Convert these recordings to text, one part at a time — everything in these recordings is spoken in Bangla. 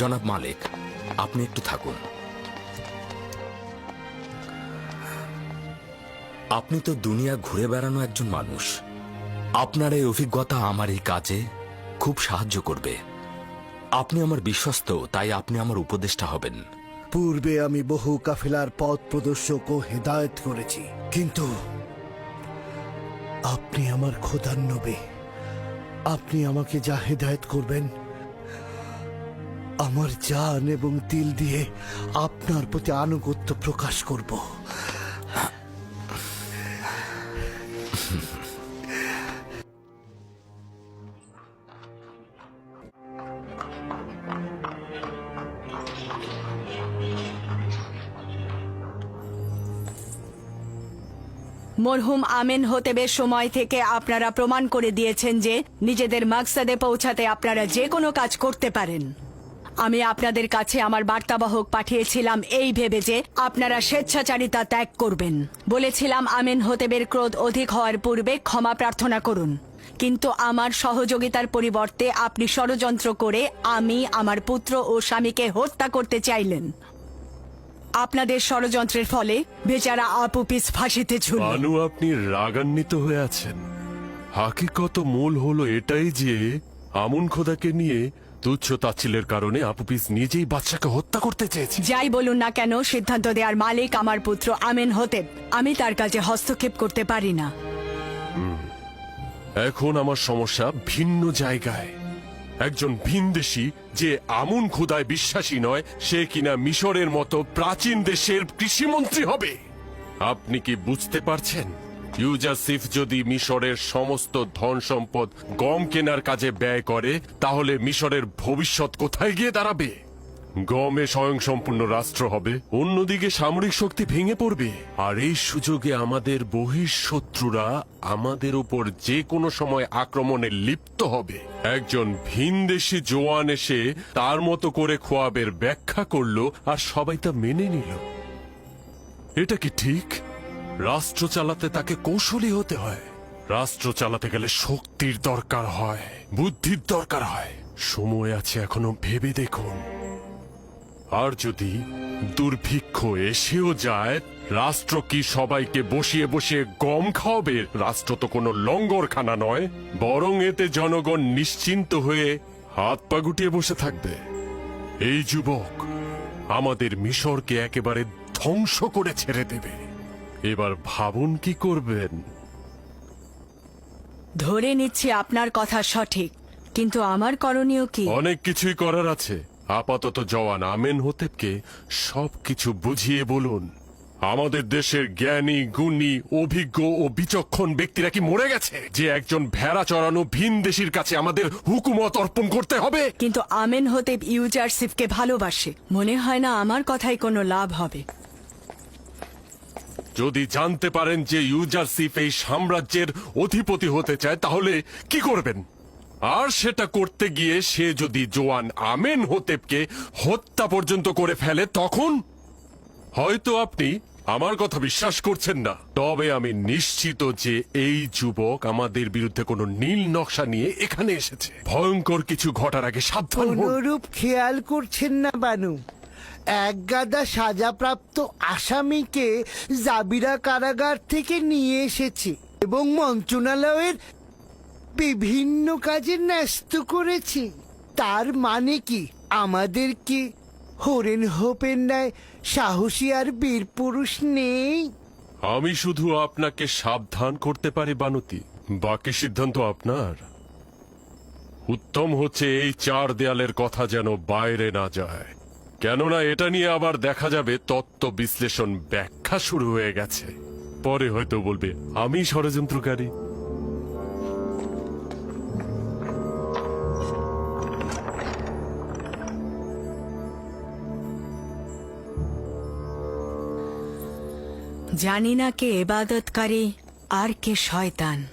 জনাব মালিক, আপনি একটু থাকুন। আপনি তো দুনিয়া ঘুরে বেড়ানো একজন মানুষ। আপনার এই অভিজ্ঞতা আমার এই কাজে খুব সাহায্য করবে। আপনি আমার বিশ্বস্ত, তাই আপনি আমার উপদেষ্টা হবেন। পূর্বে আমি বহু কাফেলার পথ প্রদর্শক ও হেদায়েত করেছি, কিন্তু আপনি আমার খোদার নবী আপনি আমাকে যা হেদায়েত করবেন আমার জান এবং দিল দিয়ে আপনার প্রতি আনুগত্য প্রকাশ করব। মরহুম আমেন হতেবের সময় থেকে আপনারা প্রমাণ করে দিয়েছেন যে নিজেদের মাকসাদে পৌঁছাতে আপনারা যে কোনো কাজ করতে পারেন। আমি আপনাদের কাছে আমার বার্তাবাহক পাঠিয়েছিলাম এই ভেবে যে আপনারা স্বেচ্ছাচারিতা ত্যাগ করবেন। বলেছিলাম আমিন হতেবের ক্রোধ অধিক হওয়ার পূর্বে ক্ষমা প্রার্থনা করুন। কিন্তু আমার সহযোগিতার পরিবর্তে আপনি ষড়যন্ত্র করে আমি আমার পুত্র ও স্বামীকে হত্যা করতে চাইলেন। আপনাদের ষড়যন্ত্রের ফলে বেচারা আপুপিস ফাঁসিতে বানু আপনি রাগান্বিত হয়ে আছেন। হাকিকত মূল হলো এটাই যে আমুন খোদাকে নিয়ে তুচ্ছ তাচ্ছিলের কারণে আপুপিস নিজেই বাচ্চাকে হত্যা করতে চেয়েছে যাই বলুন না কেন সিদ্ধান্ত দেওয়ার মালিক আমার পুত্র আমেন হতে আমি তার কাছে হস্তক্ষেপ করতে পারি না। এখন আমার সমস্যা ভিন্ন জায়গায়। একজন ভিনদেশী যে আমুন খুদায় বিশ্বাসী নয় সে কিনা মিশরের মতো প্রাচীন দেশের কৃষিমন্ত্রী হবে। আপনি কি বুঝতে পারছেন? ইউজাসিফ যদি মিশরের সমস্ত ধন সম্পদ গম কেনার কাজে ব্যয় করে, তাহলে মিশরের ভবিষ্যৎ কোথায় গিয়ে দাঁড়াবে? গমে স্বয়ংসম্পূর্ণ রাষ্ট্র হবে, অন্যদিকে সামরিক শক্তি ভেঙে পড়বে। আর এই সুযোগে আমাদের বহিঃশত্রুরা আমাদের উপর যে কোনো সময় আক্রমণে লিপ্ত হবে। একজন ভিনদেশি জোয়ান এসে তার মতো করে খোয়াবের ব্যাখ্যা করল আর সবাই তা মেনে নিল। এটা কি ঠিক? রাষ্ট্র চালাতে তাকে কৌশলী হতে হয়। রাষ্ট্র চালাতে গেলে শক্তির দরকার হয়, বুদ্ধির দরকার হয়। সময় আছে এখনও ভেবে দেখুন। আর যদি দুর্ভিক্ষ এসেও যায়, রাষ্ট্র কি সবাইকে বসিয়ে বসিয়ে গম খাওয়াবে? রাষ্ট্র তো কোনো লঙ্গরখানা নয়, বরং এতে জনগণ নিশ্চিন্ত হয়ে হাত পা গুটিয়ে বসে থাকবে। এই যুবক আমাদের মিশরকে একেবারে ধ্বংস করে ছেড়ে দেবে। এবার ভাবুন কি করবেন। ধরে নিচ্ছি আপনার কথা সঠিক কিন্তু আমার করণীয় কি? অনেক কিছুই করার আছে। আপাতত জওয়ান আমেন হতেবকে সবকিছু বুঝিয়ে বলুন। আমাদের দেশের জ্ঞানী গুণী অভিজ্ঞ ও বিচক্ষণ ব্যক্তিরা কি মরে গেছে? যে একজন ভেড়া চড়ানো ভিন দেশির কাছে আমাদের হুকুমত অর্পণ করতে হবে? কিন্তু আমেন হতে ইউজারসিফকে ভালোবাসে। মনে হয় না আমার কথায় কোনো লাভ হবে। যদি জানতে পারেন যে ইউজারসিফ এই সাম্রাজ্যের অধিপতি হতে চায়, তাহলে কি করবেন? আর সেটা করতে গিয়ে সে যদি জোয়ান আমেন হোতেবকে হত্যা পর্যন্ত করে ফেলে, তখন হয়তো আপনি আমার কথা বিশ্বাস করছেন না। তবে আমি নিশ্চিত যে এই যুবক আমাদের বিরুদ্ধে কোনো নীল নকশা নিয়ে এখানে এসেছে। ভয়ঙ্কর কিছু ঘটার আগে সাবধান খেয়াল করছেন না বানু। এক গাদা সাজাপ্রাপ্ত আসামিকে জাবিরা কারাগার থেকে নিয়ে এসেছে এবং মন্ত্রণালয়ের বিভিন্ন কাজে ন্যস্ত করেছি। তার মানে কি? আমাদের কি হরেন হোপের ন্যায় সাহসী আর বীর পুরুষ নেই। আমি শুধু আপনাকে সাবধান করতে পারি, বানুতি। বাকি সিদ্ধান্ত আপনার। উত্তম হচ্ছে এই চার দেয়ালের কথা যেন বাইরে না যায়। কেননা এটা নিয়ে আবার দেখা যাবে তত্ত্ব বিশ্লেষণ ব্যাখ্যা শুরু হয়ে গেছে। পরে হয়তো বলবে, আমি ষড়যন্ত্রকারী। জানি না কে এবাদতকারী, আর কে শয়তান।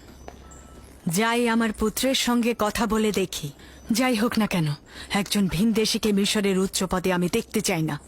যাই আমার পুত্রের সঙ্গে কথা বলে দেখি। যাই হোক না কেন একজন ভিনদেশিকে মিশরের উচ্চ পদে আমি দেখতে চাই না।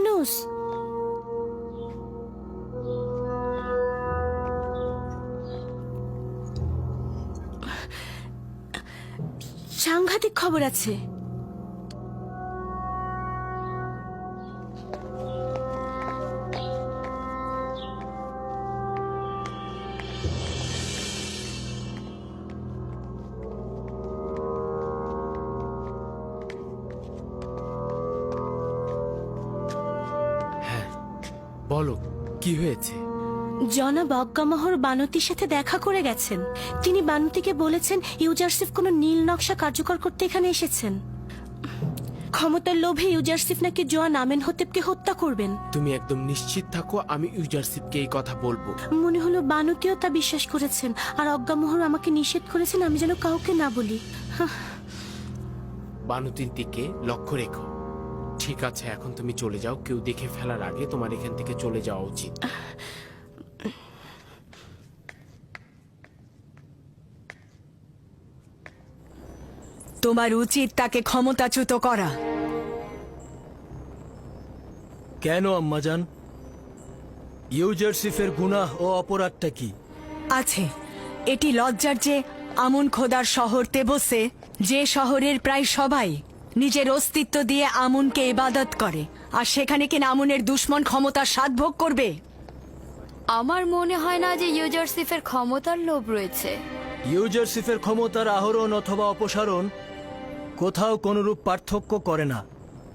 ইরানুস সাংঘাতিক খবর আছে। বলো কি হয়েছে? জনাব অজ্ঞামহর বানতির সাথে দেখা করে গেছেন। তিনি বানতিকে বলেছেন ইউজারসিফ কোনো নীল নকশা কার্যকর করতে এখানে এসেছেন। ক্ষমতার লোভে ইউজারসিফ নাকি জোয়ান আমেন হতেবকে হত্যা করবেন? তুমি একদম নিশ্চিত থাকো আমি ইউজারশিপকে এই কথা বলব। মনে হলো বানুতিও তা বিশ্বাস করেছেন আর অজ্ঞামোহর আমাকে নিষেধ করেছেন আমি যেন কাউকে না বলি। বানুতির দিকে লক্ষ্য রেখো। ঠিক আছে এখন তুমি চলে যাও। কেউ দেখে ফেলার আগে তোমার এখান থেকে চলে যাওয়া উচিত। তোমার উচিত তাকে ক্ষমতাচ্যুত করা। কেন আম্মাজান? ইউজারসিফের গুনাহ ও অপরাধটা কি? আছে। এটি লজ্জার যে আমুন খোদার শহর তেবসে যে শহরের প্রায় সবাই নিজের অস্তিত্ব দিয়ে আমুনকে ইবাদত করে আর সেখানে কিনা আমুনের দুশ্মন ক্ষমতার স্বাদ ভোগ করবে? আমার মনে হয় না যে ইউজারসিফের ক্ষমতার লোভ রয়েছে। ইউজারসিফের ক্ষমতার আহরণ অথবা অপসারণ কোথাও কোনরূপ পার্থক্য করে না।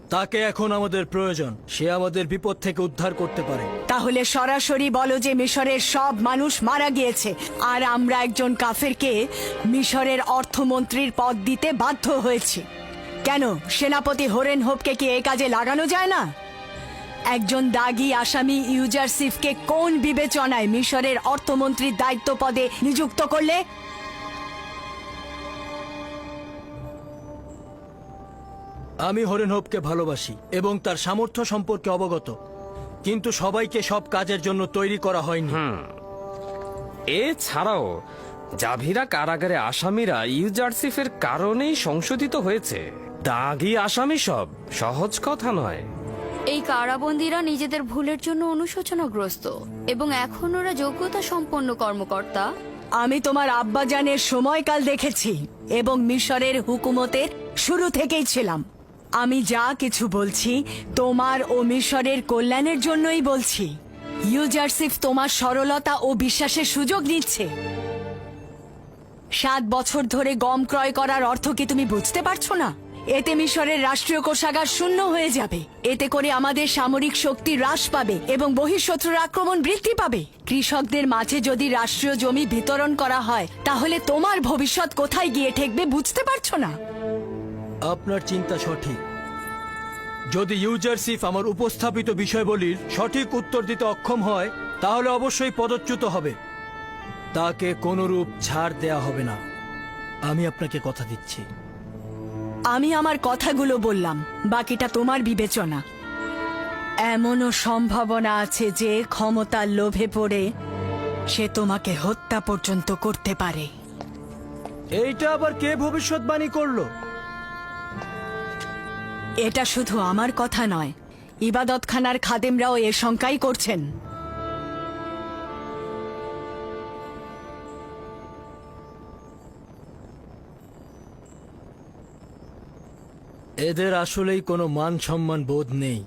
তাকে এখন আমাদের প্রয়োজন সে আমাদের বিপদ থেকে উদ্ধার করতে পারে। তাহলে সরাসরি বলো যে মিশরের সব মানুষ মারা গিয়েছে আর আমরা একজন কাফেরকে মিশরের অর্থমন্ত্রীর পদ দিতে বাধ্য হয়েছি। কেন? সেনাপতি হোরেন হোপকে কি এ কাজে লাগানো যায় না? একজন দাগি আসামি ইউজারসিফকে কোন বিবেচনায় মিশরের অর্থমন্ত্রীর দায়িত্ব পদে নিযুক্ত করলে? আমি হরেন হোপকে ভালোবাসি এবং তার সামর্থ্য সম্পর্কে অবগত কিন্তু সবাইকে সব কাজের জন্য তৈরি করা হয়নি। এছাড়াও জাভিরা কারাগারে আসামিরা ইউজারসিফের কারণেই সংশোধিত হয়েছে। দাগি আসামি সব সহজ কথা নয়। এই কারাবন্দীরা নিজেদের ভুলের জন্য অনুশোচনাগ্রস্ত এবং এখন ওরা যোগ্যতা সম্পন্ন কর্মকর্তা। আমি তোমার আব্বাজানের সময়কাল দেখেছি এবং মিশরের হুকুমতের শুরু থেকেই ছিলাম। আমি যা কিছু বলছি তোমার ও মিশরের কল্যাণের জন্যই বলছি। ইউজারসিফ তোমার সরলতা ও বিশ্বাসের সুযোগ নিচ্ছে। সাত বছর ধরে গম ক্রয় করার অর্থ কি তুমি বুঝতে পারছ না? এতে মিশরের রাষ্ট্রীয় কোষাগার শূন্য হয়ে যাবে। এতে করে আমাদের সামরিক শক্তি হ্রাস পাবে এবং বহিঃশত্রুর আক্রমণ বৃদ্ধি পাবে। কৃষকদের মাঝে যদি রাষ্ট্রীয় জমি বিতরণ করা হয়, তাহলে তোমার ভবিষ্যৎ কোথায় গিয়ে ঠেকবে বুঝতে পারছ না? আপনার চিন্তা সঠিক। যদি ইউজারসিফ আমার উপস্থাপিত বিষয়বলির সঠিক উত্তর দিতে অক্ষম হয়, তাহলে অবশ্যই পদচ্যুত হবে। তাকে কোনরূপ ছাড় দেয়া হবে না। আমি আপনাকে কথা দিচ্ছি। আমি আমার কথাগুলো বললাম বাকিটা তোমার বিবেচনা। এমনও সম্ভাবনা আছে যে ক্ষমতার লোভে পড়ে সে তোমাকে হত্যা পর্যন্ত করতে পারে। এইটা আবার কে ভবিষ্যৎবাণী করল? এটা শুধু আমার কথা নয় ইবাদতখানার খাদেমরাও এ শঙ্কাই করছেন। এদের আসলেই কোনো মান সম্মান বোধ নেই।